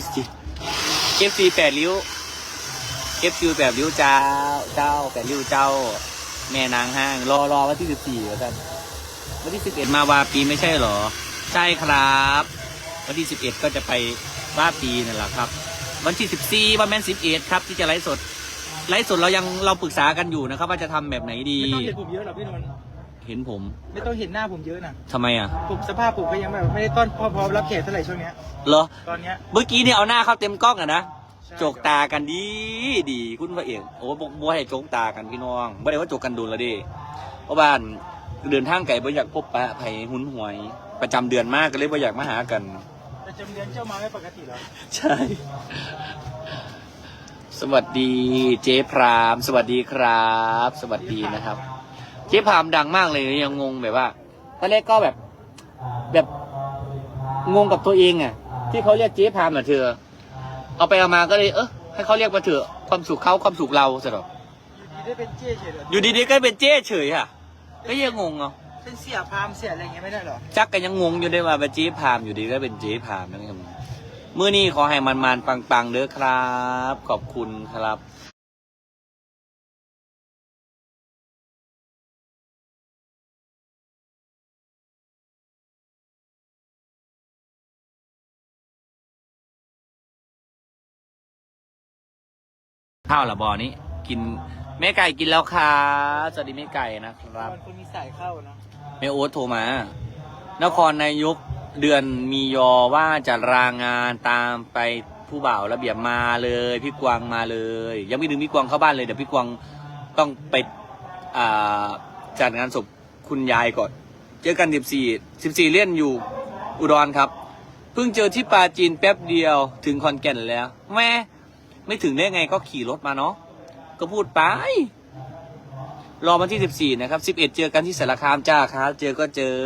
FC FC แปดริ้ว FC แปดริ้วเจ้า เจ้าแปดริ้วเจ้า แม่นางห้าง รอรอวันที่สิบสี่แล้วกันวันที่สิบเอ็ดมาวาปีไม่ใช่เหรอ ใช่ครับ วันที่สิบเอ็ดก็จะไปว่าปีนั่นแหละครับ วันที่สิบสี่วันแมนสิบเอ็ดครับที่จะไลฟ์สดไลฟ์สดเรายังเราปรึกษากันอยู่นะครับ ว่าจะทำแบบไหนดีไม่ต้องเห็นผมเยอะหรอกพี่นนท์ เห็นผมไม่ต้องเห็นหน้าผมเยอะนะทำไมอะผมสภาพผมก็ยังแบบไม่ได้ต้อนพอพร้อมรับแขกเท่าไหร่ช่วงเนี้ยเหรอ ตอนเนี้ยเมื่อกี้เนี่ยเอาหน้าเข้าเต็มกล้องอะนะใช่โจกตากันดีดีคุณพระเอกโอ้บบัวให้โจกตากันพี่น้องไม่ได้ว่าโจกกันดุลละเดิเพราะบ้านเดินทางไกลบ่อยากพบปะไผหุนหวย ประจำเดือนมากก็เลยบ่อยากมาหากัน แต่จำเดือนเจ้ามาไม่ปกติเหรอใช่ สวัสดีเจ๊พราม สวัสดีครับ สวัสดีนะครับ เจ๊พรามดังมากเลยยังงงแบบว่าตอนแรกก็แบบ แบบงงกับตัวเองอะ ที่เขาเรียกเจ๊พรามอะเธอ เอาไปเอามาก็เลยเออให้เขาเรียกมาเถอะความสุขเขาความสุขเราสะดอกอยู่ดีได้เป็นเจ๊เฉยเหรออยู่ดีๆก็เป็นเจ๊เฉยอะ ก็ยังงงเนาะเป็นเสียพราหมณ์เสียอะไรอย่างเงี้ยไม่ได้เหรอจักกันยังงงอยู่ได้ว่าเป็นเจ๊พรามอยู่ดีก็เป็นเจ๊พรามนะครับมื่อนี้ขอให้มันมันๆปังๆเด้อครับ ขอบคุณครับ ข้าวละบอนี้ กินแม่ไก่กินแล้วค่ะสวัสดีแม่ไก่นะครับมันคนมีสายเข้าเนาะแม่โอ๊ตโทรมา นครนายกเดือนมียอว่าจะรางานตามไปผู้บ่าวระเบียบมาเลย พี่กวางมาเลย ยังไม่ถึงพี่กวางเข้าบ้านเลยเดี๋ยวพี่กวางต้องไปอ่าจัดงานศพคุณยายก่อน เจอกันสิบสี่สิบสี่เลี่ยนอยู่อุดรครับ เพิ่งเจอที่ปาจีนแป๊บเดียวถึงคอนแก่นแล้วแม่ ไม่ถึงได้ไงก็ขี่รถมาเนาะก็พูดไป รอวันที่14นะครับ11เจอกันที่สารคามจ้าครับเจอก็เจอ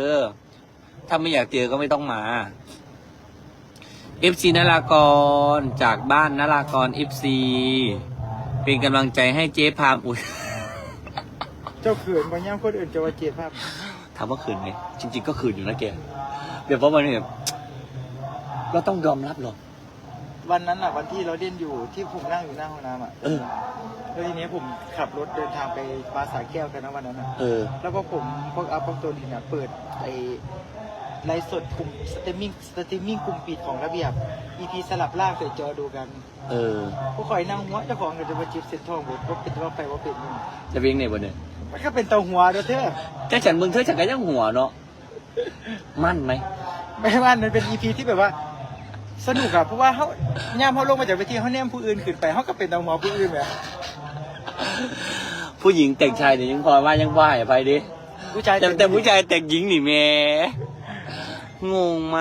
ถ้าไม่อยากเจอก็ไม่ต้องมา FC นารากรจากบ้านนารากร FC เป็นกำลังใจให้เจ๊พามอุ้ยเจ้าเขินบางอย่างคนอื่นจะว่าเจ๊ภาพถามว่าคืนไหมจริง ๆ ก็คืนอยู่นะแกเดี๋ยวเพราะมันแบบเราต้องยอมรับหรอก วันนั้นอะวันที่เราเล่นอยู่ที่ผมนั่งอยู่หน้าห้องน้ำอะเออ แล้วทีนี้ผมขับรถเดินทางไปปราสาทแก้วกันนะวันนั้นอะเออ แล้วก็ผมพวกอัพพวกตัวนี้เนี่ยเปิดไอ้ไลฟ์สดกลุ่มสตรีมมิ่งสตรีมมิ่งกลุ่มปิดของระเบียบ EP สลับล่างใส่จอดูกันเออพวกคอยนั่งหัวเจ้าของก็จะมาจิบเส้นทองบดว่าเป็นว่าไปว่าเป็นนี่จะเป็นไงบ่เนี่ยมันก็เป็นเตาหัวเด้อเธอถ้าฉันมึงเธอฉันก็ยังหัวเนาะ มั่นไหมไม่ว่ามันเป็น EP ที่แบบว่า สนุกอะเพราะว่าเขาย่ามเขาลงมาจากเวทีเขาแนมผู้อื่นขึ้นไปเขาก็เป็นเตาหัวผู้อื่นแบบผู้หญิงแต่งชายเนี่ยยังพอว่ายังว่าให้ไปดิผู้ชายแต่แต่ผู้ชายแต่งหญิงนี่แหม่งงม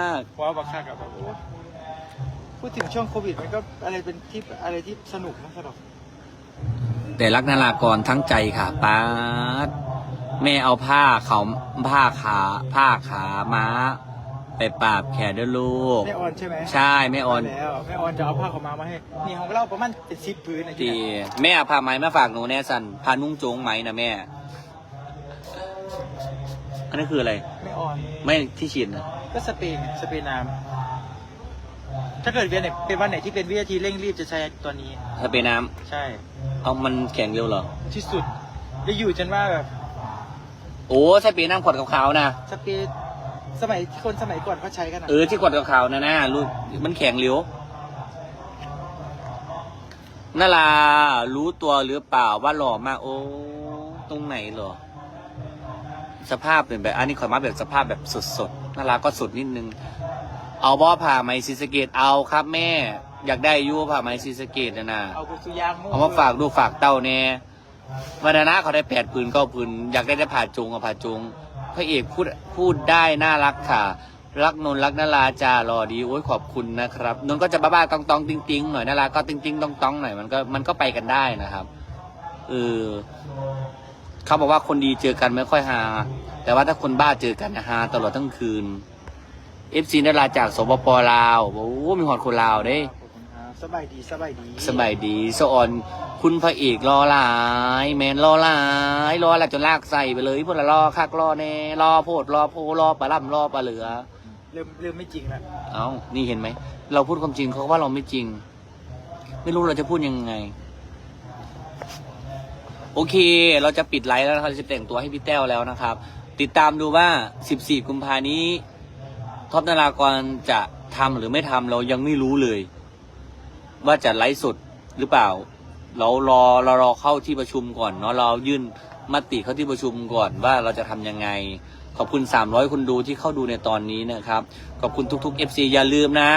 ากว้าวบักคักอะแบบโอ้พูดถึงช่วงโควิดมันก็อะไรเป็นที่อะไรที่สนุกนะสนุกแต่รักนารากรทั้งใจค่ะป้าดแม่เอาผ้าเขาผ้าขาผ้าขาม้า ไปปราบแขนด้วยลูก แม่ออนใช่ไหมใช่แม่ออนแล้วแม่ออนจะเอาผ้าขาวมามาให้นี่ของเราประมาณเป็นสิบพื้นนะดีที่แม่เอาผ้าไหมมาฝากหนูแน่สันพานุ่งโจงไหมนะแม่ อันนั้นคืออะไรแม่ออน ไม่ที่ชินนะก็สเปนสเปนน้ำถ้าเกิดเวียนไหนเป็นวันไหนที่เป็นวินาทีเร่งรีบจะใช้ตัวนี้ถ้าเป็นน้ใช่ำเอามันแข็งเร็วเหรอ ที่สุดจะอยู่จนว่าแบบโอ้ใช่เป็นน้ำขวดขาวๆนะสเปน สมัยที่คนสมัยก่อนเขาใช้กันอะเออที่ขวดขาวๆนะนะลูกมันแข็งเร็วนารารู้ตัวหรือเปล่าว่าหล่อมาก โอ้ตรงไหนเหรอ สภาพเป็นแบบ อันนี้ขอมาแบบสภาพแบบสดๆนาราก็สดนิดนึง เอาบ่อผ่าไหมซีสะเกตเอาครับแม่ อยากได้อยูผ่าไหมซีสะเกตนะนะเอาไปสุยางมู่เอามาฝากดูกฝากเต้าแน่วันนะเขาได้แปดปืนเก้าปืนอยากได้ได้ผ่าจงเอาผ่าจง พระเอกพูดพูดได้น่ารักค่ะ รักนนท์รักนาราจารอดีโอ้ยขอบคุณนะครับนนท์ก็จะบ้าๆตองตองๆติงติงๆหน่อยนาราก็ติงติงๆตองตองๆหน่อยมันก็มันก็ไปกันได้นะครับเออเขาบอกว่าคนดีเจอกันไม่ค่อยฮาแต่ว่าถ้าคนบ้าเจอกันนะฮาตลอดทั้งคืนเอฟซีนาราจากสปปลาวโอ้โหมีหอดคนลาวเด้ขอบคุณครับสบายดีสบายดีสบายดีสะออน คุณพระเอกรอหลาย แมนรอหลายรอหลายจนลากใส่ไปเลยพวกละรอคักรอแน่รอโพดรอโพรอปลาล่ำรอปลาเหลือ เริ่มเริ่มไม่จริงแล้วเอานี่เห็นไหม เราพูดความจริงเขาว่าเราไม่จริง ไม่รู้เราจะพูดยังไง โอเค เราจะปิดไลฟ์แล้วนะครับเราจะแต่งตัวให้พี่แต้วแล้วนะครับ ติดตามดูว่า 14 กุมภานี้ท็อปนารากรจะทำหรือไม่ทำเรายังไม่รู้เลย ว่าจะไลฟ์สดหรือเปล่า เรารอเรารอเข้าที่ประชุมก่อนเนาะเรายื่นมติเข้าที่ประชุมก่อนว่าเราจะทำยังไง ขอบคุณ 300 คนดูที่เข้าดูในตอนนี้นะครับ ขอบคุณทุกๆ FC อย่าลืมนะ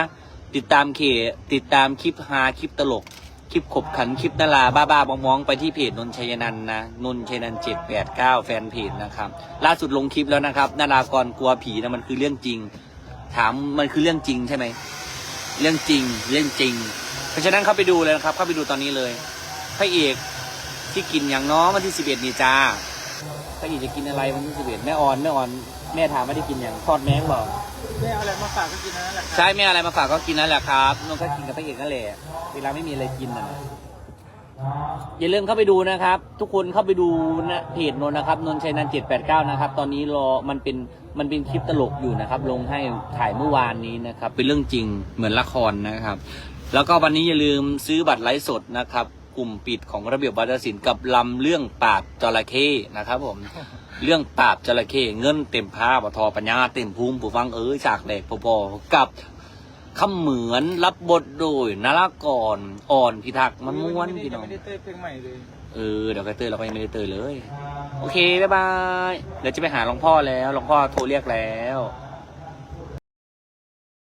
ติดตามเคติดตามคลิปฮาคลิปตลก คลิปขบขันคลิปนาราบ้าๆมองๆ ไปที่เพจนนชัยนันนะนนชัยนันเจ็ดแปดเก้าแฟนเพจนะครับ ล่าสุดลงคลิปแล้วนะครับนารากรกลัวผีนะมันคือเรื่องจริง ถามมันคือเรื่องจริงใช่ไหมเรื่องจริงเรื่องจริง เพราะฉะนั้นเข้าไปดูเลยนะครับ เข้าไปดูตอนนี้เลย ระเอกที่กินอย่างน้องวันที่สิบเอ็ดนี่จ้าพระเอกจะกินอะไรวันที่สิบเอ็ดแม่ออนแม่ออนแม่ถามว่าได้กินอย่างทอดแมงบอกไม่เอาอะไรมาฝากก็กินนั่นแหละครับใช่แม่อะไรมาฝากก็กินนั่นแหละครับนนท์ก็กินกับพระเอกนั่นแหละเวลาไม่มีอะไรกินน่ะอย่าลืมเข้าไปดูนะครับ ทุกคนเข้าไปดูนะเพจนนท์นะครับนนท์ชัยนันเจ็ดแปดเก้านะครับ ตอนนี้รอมันเป็นมันเป็นคลิปตลกอยู่นะครับ ลงให้ถ่ายเมื่อวานนี้นะครับ เป็นเรื่องจริงเหมือนละครนะครับ แล้วก็วันนี้อย่าลืมซื้อบัตรไลฟ์สดนะครับ กลุ่มปิดของระเบียบวัฒนศิลป์กับลำเรื่องปราบจระเข้นะครับผม เรื่องปราบจระเข้เงินเต็มผ้าปทอปัญญาเต็มภูมิผู้ฟังเออฉากแหลกพอๆกับคำเหมือนรับบทโดยนารากรอ่อนพิทักษ์มันม้วนพี่น้อง ไม่ได้เต้ยเพลงใหม่เลยเออเดี๋ยวก็เตยเราก็ยังไม่ได้เตยเลย โอเค บ๊ายบาย เดี๋ยวจะไปหาหลวงพ่อแล้วหลวงพ่อโทรเรียกแล้วค